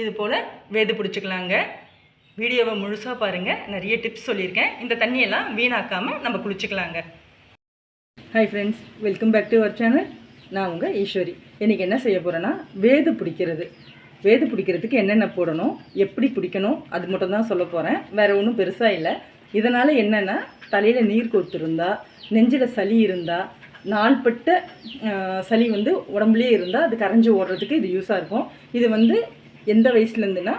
இது போல் வேது பிடிச்சிக்கலாங்க. வீடியோவை முழுசாக பாருங்கள் நிறைய டிப்ஸ் சொல்லியிருக்கேன். இந்த தண்ணியெல்லாம் வீணாக்காமல் நம்ம குளிச்சுக்கலாங்க. Hi friends welcome back to our channel நான் உங்கள் ஈஸ்வரி. இன்றைக்கி என்ன செய்ய போகிறேன்னா வேது பிடிக்கிறது. வேது பிடிக்கிறதுக்கு என்னென்ன போடணும் எப்படி பிடிக்கணும் அது மட்டும் தான் சொல்ல போகிறேன் வேறு ஒன்றும் பெருசாக இல்லை. இதனால் என்னென்னா தலையில் நீர் கொடுத்துருந்தா நெஞ்சில் சளி இருந்தால் நாள்பட்ட சளி வந்து உடம்புலேயே இருந்தால் அது கரைஞ்சி ஓடுறதுக்கு இது யூஸாக இருக்கும். இது வந்து எந்த வயசுலேருந்துன்னா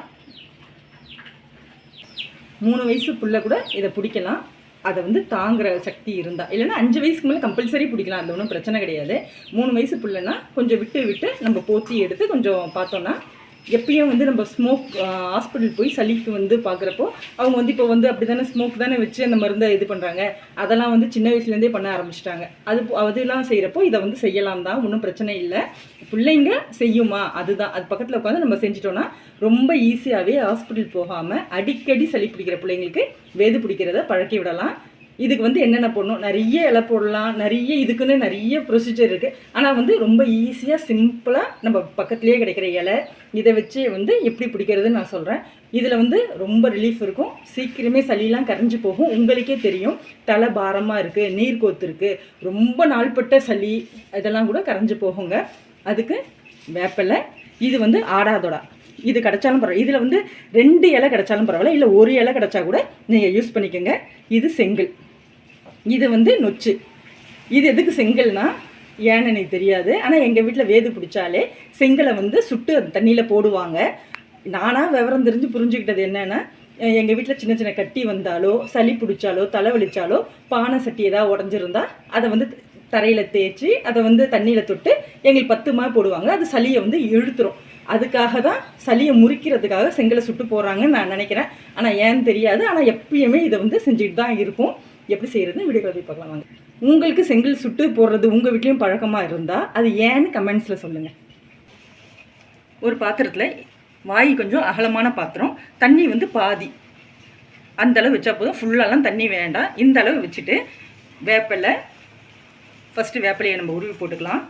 மூணு வயசு புள்ள கூட இதை பிடிக்கலாம். அதை வந்து தாங்குற சக்தி இருந்தால் இல்லைன்னா அஞ்சு வயசுக்கு மேலே கம்பல்சரி பிடிக்கலாம். அதில் ஒன்றும் பிரச்சனை கிடையாது. மூணு வயசு புள்ளனா கொஞ்சம் விட்டு விட்டு நம்ம போத்தி எடுத்து கொஞ்சம் பார்த்தோன்னா எப்பயும் வந்து நம்ம ஸ்மோக் ஹாஸ்பிட்டல் போய் சளிக்கு வந்து பார்க்குறப்போ அவங்க வந்து இப்போ வந்து அப்படி தானே ஸ்மோக் தானே வச்சு அந்த மருந்தை இது பண்ணுறாங்க அதெல்லாம் வந்து சின்ன வயசுலேருந்தே பண்ண ஆரம்பிச்சிட்டாங்க. அது அதெல்லாம் செய்கிறப்போ இதை வந்து செய்யலாம் தான் ஒன்றும் பிரச்சனை இல்லை. பிள்ளைங்க செய்யுமா? அதுதான். அது பக்கத்தில் உட்காந்து நம்ம செஞ்சிட்டோன்னா ரொம்ப ஈஸியாகவே ஹாஸ்பிட்டல் போகாமல் அடிக்கடி சளி பிடிக்கிற பிள்ளைங்களுக்கு வேது பிடிக்கிறத பழக்கி விடலாம். இதுக்கு வந்து என்னென்ன போடணும்? நிறைய இலை போடலாம். நிறைய இதுக்குன்னு நிறைய ப்ரொசீஜர் இருக்குது ஆனால் வந்து ரொம்ப ஈஸியாக சிம்பிளாக நம்ம பக்கத்துலேயே கிடைக்கிற இலை இதை வச்சு வந்து எப்படி பிடிக்கிறதுன்னு நான் சொல்கிறேன் இதில் வந்து ரொம்ப ரிலீஃப் இருக்கும். சீக்கிரமே சளியெலாம் கரைஞ்சி போகும். உங்களுக்கே தெரியும். தலை பாரமாக இருக்குது நீர் கோத்து இருக்குது ரொம்ப நாள்பட்ட சளி இதெல்லாம் கூட கரைஞ்சி போகுங்க. அதுக்கு வேப்பிலை இது வந்து ஆடாதொடா. இது கிடைச்சாலும் பரவாயில்ல இதில் வந்து ரெண்டு இலை கிடைச்சாலும் பரவாயில்ல. இல்லை ஒரு இலை கிடைச்சா கூட நீங்கள் யூஸ் பண்ணிக்கோங்க. இது செங்கல். இது வந்து நொச்சு. இது எதுக்கு செங்கல்னா ஏன்னு எனக்கு தெரியாது. ஆனால் எங்கள் வீட்டில் வேது பிடிச்சாலே செங்கலை வந்து சுட்டு அந்த தண்ணியில் போடுவாங்க. நானாக விவரம் தெரிஞ்சு புரிஞ்சுக்கிட்டது என்னென்னா எங்கள் வீட்டில் சின்ன சின்ன கட்டி வந்தாலோ சளி பிடிச்சாலோ தலைவலிச்சாலோ பானை சட்டி ஏதாவது உடஞ்சிருந்தா அதை வந்து தரையில் தேய்ச்சி அதை வந்து தண்ணியில் தொட்டு எங்களுக்கு பத்து மா போடுவாங்க. அது சளியை வந்து இழுத்துரும். அதுக்காக தான் சளியை முறிக்கிறதுக்காக செங்கலை சுட்டு போகிறாங்கன்னு நான் நினைக்கிறேன். ஆனால் ஏன்னு தெரியாது. ஆனால் எப்பயுமே இதை வந்து செஞ்சுட்டு தான் இருக்கும். எப்படி செய்கிறது வீடியோ போய் பார்க்கலாம் வாங்க. உங்களுக்கு செங்கல் சுட்டு போடுறது உங்கள் வீட்லேயும் பழக்கமாக இருந்தால் அது ஏன்னு கமெண்ட்ஸில் சொல்லுங்கள் ஒரு பாத்திரத்தில் வாய் கொஞ்சம் அகலமான பாத்திரம் தண்ணி வந்து பாதி. அந்தளவு வச்சா போதும். ஃபுல்லாலாம் தண்ணி வேண்டாம். இந்த அளவு வச்சுட்டு வேப்பிலை ஃபஸ்ட்டு வேப்பிலையை நம்ம உருவி போட்டுக்கலாம்.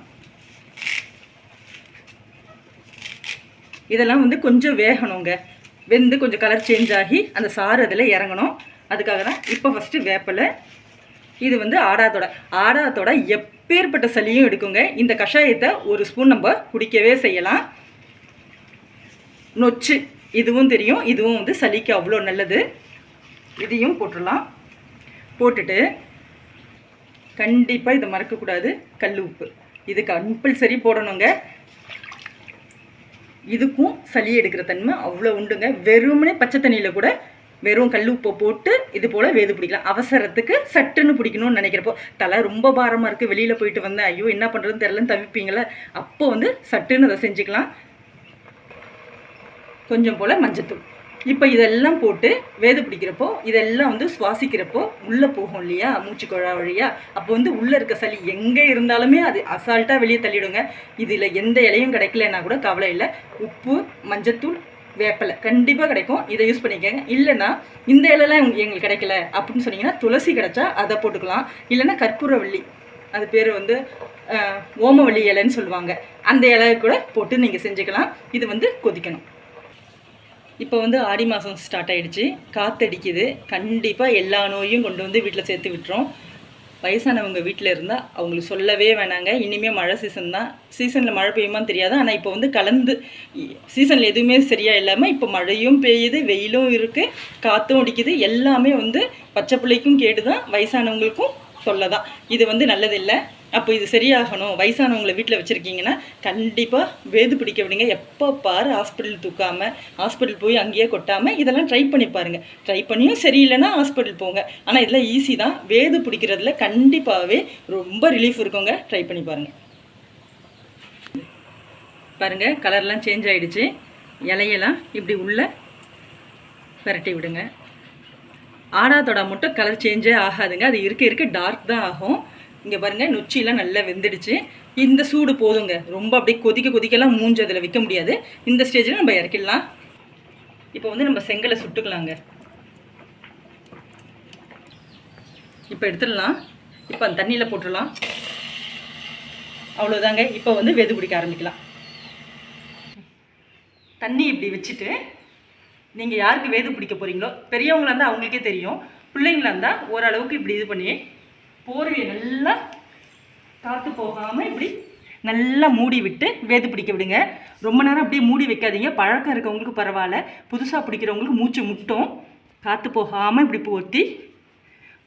இதெல்லாம் வந்து கொஞ்சம் வேகணுங்க. வெந்து கொஞ்சம் கலர் சேஞ்ச் ஆகி அந்த சாறு அதில் இறங்கணும். அதுக்காக தான் இப்போ ஃபஸ்ட்டு வேப்பிலை இது வந்து ஆடாத்தோட ஆடாத்தோட எப்பேற்பட்ட சளியும் எடுக்குங்க. இந்த கஷாயத்தை ஒரு ஸ்பூன் நம்ம குடிக்கவே செய்யலாம். நொச்சு இதுவும் தெரியும். இதுவும் வந்து சளிக்கு அவ்வளோ நல்லது. இதையும் போட்டுடலாம். போட்டுட்டு கண்டிப்பாக இதை மறக்கக்கூடாது. கல் உப்பு. இது கம்பல்சரி போடணுங்க. இதுக்கும் சளி எடுக்கிற தன்மை அவ்வளோ உண்டுங்க. வெறுமனே பச்சை தண்ணியில் கூட வெறும் கல் உப்பை போட்டு இது போல் வேது பிடிக்கலாம். அவசரத்துக்கு சட்டுன்னு பிடிக்கணும்னு நினைக்கிறப்போ தலை ரொம்ப பாரமாக இருக்குது வெளியில் போயிட்டு வந்தேன். ஐயோ என்ன பண்ணுறதுன்னு தெரிலன்னு தவிப்பீங்களே அப்போ வந்து சட்டுன்னு அதை செஞ்சுக்கலாம். கொஞ்சம் போல் மஞ்சத்தூள். இப்போ இதெல்லாம் போட்டு வேது பிடிக்கிறப்போ இதெல்லாம் வந்து சுவாசிக்கிறப்போ உள்ளே போகும் இல்லையா? மூச்சு குழா வழியா. அப்போ வந்து உள்ளே இருக்க சளி எங்கே இருந்தாலுமே அது அசால்ட்டாக வெளியே தள்ளிவிடுங்க இதில் எந்த இலையும் கிடைக்கலன்னா கூட கவலை இல்லை. உப்பு மஞ்சத்தூள் வேப்பிலை. கண்டிப்பாக கிடைக்கும். இதை யூஸ் பண்ணிக்கோங்க. இல்லைன்னா இந்த இலைலாம் எங்களுக்கு கிடைக்கல அப்படின்னு சொன்னீங்கன்னா துளசி கிடைச்சா அதை போட்டுக்கலாம். இல்லைன்னா கற்பூரவள்ளி. அது பேர் வந்து ஓமவள்ளி இலைன்னு சொல்லுவாங்க. அந்த இலையை கூட போட்டு நீங்கள் செஞ்சுக்கலாம். இது வந்து கொதிக்கணும். இப்போ வந்து ஆடி மாதம் ஸ்டார்ட் ஆயிடுச்சு. காற்றடிக்குது கண்டிப்பாக எல்லா நோயும் கொண்டு வந்து வீட்டில் சேர்த்து விட்டுரும். வயசானவங்க வீட்டில் இருந்தால் அவங்களுக்கு சொல்லவே வேணாங்க. இனிமேல் மழை சீசன் தான். சீசனில் மழை பெய்யுமான்னு தெரியாது. ஆனால் இப்போ வந்து கலந்து சீசனில் எதுவுமே சரியாக இல்லாமல் இப்போ மழையும் பெய்யுது வெயிலும் இருக்குது காற்றும் அடிக்குது. எல்லாமே வந்து பச்சை பிள்ளைக்கும் கேடு தான் வயசானவங்களுக்கும் சொல்ல தான் இது வந்து நல்லதில்லை. அப்போ இது சரியாகணும். வயசானவங்களை வீட்டில் வச்சுருக்கீங்கன்னா கண்டிப்பாக வேது பிடிக்க விடுங்க. எப்போ பாரு ஹாஸ்பிட்டல் தூக்காமல் ஹாஸ்பிட்டல் போய் அங்கேயே கொட்டாமல் இதெல்லாம் ட்ரை பண்ணி பாருங்கள் ட்ரை பண்ணியும் சரியில்லைன்னா ஹாஸ்பிட்டல் போங்க. ஆனால் இதெல்லாம் ஈஸி தான். வேது பிடிக்கிறதுல கண்டிப்பாகவே ரொம்ப ரிலீஃப் இருக்குங்க. ட்ரை பண்ணி பாருங்கள் பாருங்கள் கலர்லாம் சேஞ்ச் ஆகிடுச்சு இலையெல்லாம் இப்படி உள்ள விரட்டி விடுங்க. ஆடாத்தோட மட்டும் கலர் சேஞ்சே ஆகாதுங்க. அது இருக்க இருக்க டார்க் தான் ஆகும். இங்கே பாருங்கள் நொச்சியெலாம் நல்லா வெந்துடுச்சு. இந்த சூடு போதுங்க. ரொம்ப அப்படியே கொதிக்க கொதிக்கலாம் மூஞ்சி அதில் வைக்க முடியாது. இந்த ஸ்டேஜில் நம்ம இறக்கிடலாம். இப்போ வந்து நம்ம செங்கலை சுட்டுக்கலாங்க. இப்போ எடுத்துடலாம். இப்போ அந்த தண்ணியில் போட்டுடலாம். அவ்வளோதாங்க இப்போ வந்து வெது பிடிக்க ஆரம்பிக்கலாம். தண்ணி இப்படி வச்சுட்டு நீங்கள் யாருக்கு வேது பிடிக்க போகிறீங்களோ பெரியவங்களா இருந்தால் அவங்களுக்கே தெரியும். பிள்ளைங்களா இருந்தால் ஓரளவுக்கு இப்படி இது பண்ணி போர்வையை நல்லா காற்று போகாமல் இப்படி நல்லா மூடி விட்டு வேது பிடிக்க விடுங்க. ரொம்ப நேரம் அப்படியே மூடி வைக்காதீங்க. பழக்கம் இருக்கவங்களுக்கு பரவாயில்ல. புதுசாக பிடிக்கிறவங்களுக்கு மூச்சு முட்டும். காற்று போகாமல் இப்படி போர்த்தி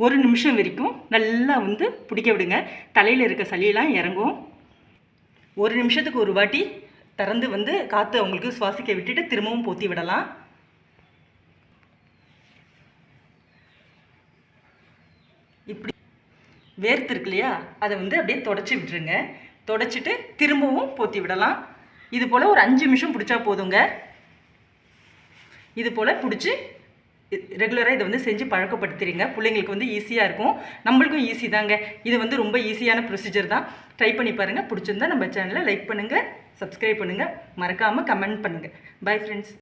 ஒரு நிமிஷம் வரைக்கும் நல்லா வந்து பிடிக்க விடுங்க. தலையில் இருக்க சளியெல்லாம் இறங்கும். ஒரு நிமிஷத்துக்கு ஒரு வாட்டி திறந்து வந்து காற்று அவங்களுக்கு சுவாசிக்க விட்டுட்டு திரும்பவும் போத்தி விடலாம் இப்படி வேர்த்து இருக்கு இல்லையா? அதை வந்து அப்படியே தொடச்சி விட்டுருங்க. தொடச்சிட்டு திரும்பவும் போத்தி விடலாம். இது போல் ஒரு அஞ்சு நிமிஷம் பிடிச்சா போதுங்க. இது போல் பிடிச்சி ரெகுலராக இதை வந்து செஞ்சு பழக்கப்படுத்துறீங்க பிள்ளைங்களுக்கு வந்து ஈஸியாக இருக்கும். நம்மளுக்கும் ஈஸி தாங்க. இது வந்து ரொம்ப ஈஸியான ப்ரொசீஜர் தான். ட்ரை பண்ணி பாருங்கள் பிடிச்சிருந்தா நம்ம சேனலை லைக் பண்ணுங்கள் சப்ஸ்கிரைப் பண்ணுங்கள் மறக்காமல் கமெண்ட் பண்ணுங்கள் பை ஃப்ரெண்ட்ஸ்